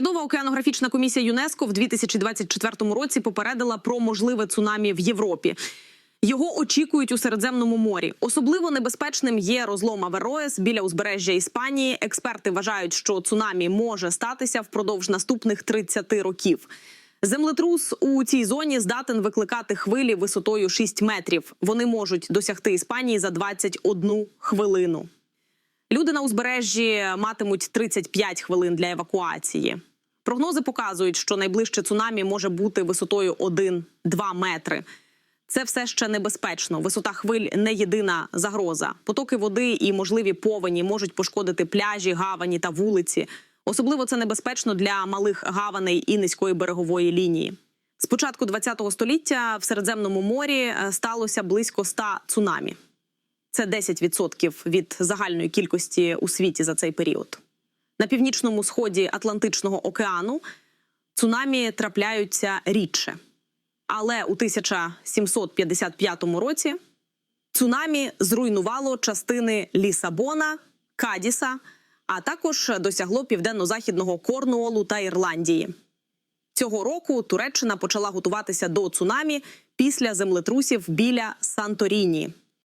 Урядова океанографічна комісія ЮНЕСКО в 2024 році попередила про можливе цунамі в Європі. Його очікують у Середземному морі. Особливо небезпечним є розлом Авероес біля узбережжя Іспанії. Експерти вважають, що цунамі може статися впродовж наступних 30 років. Землетрус у цій зоні здатен викликати хвилі висотою 6 метрів. Вони можуть досягти Іспанії за 21 хвилину. Люди на узбережжі матимуть 35 хвилин для евакуації. Прогнози показують, що найближче цунамі може бути висотою 1-2 метри. Це все ще небезпечно. Висота хвиль не єдина загроза. Потоки води і можливі повені можуть пошкодити пляжі, гавані та вулиці. Особливо це небезпечно для малих гаваней і низької берегової лінії. З початку ХХ століття в Середземному морі е, сталося близько 100 цунамі. Це 10% від загальної кількості у світі за цей період. На північному сході Атлантичного океану цунамі трапляються рідше. Але у 1755 році цунамі зруйнувало частини Лісабона, Кадіса, а також досягло південно-західного Корнуолу та Ірландії. Цього року Туреччина почала готуватися до цунамі після землетрусів біля Санторіні.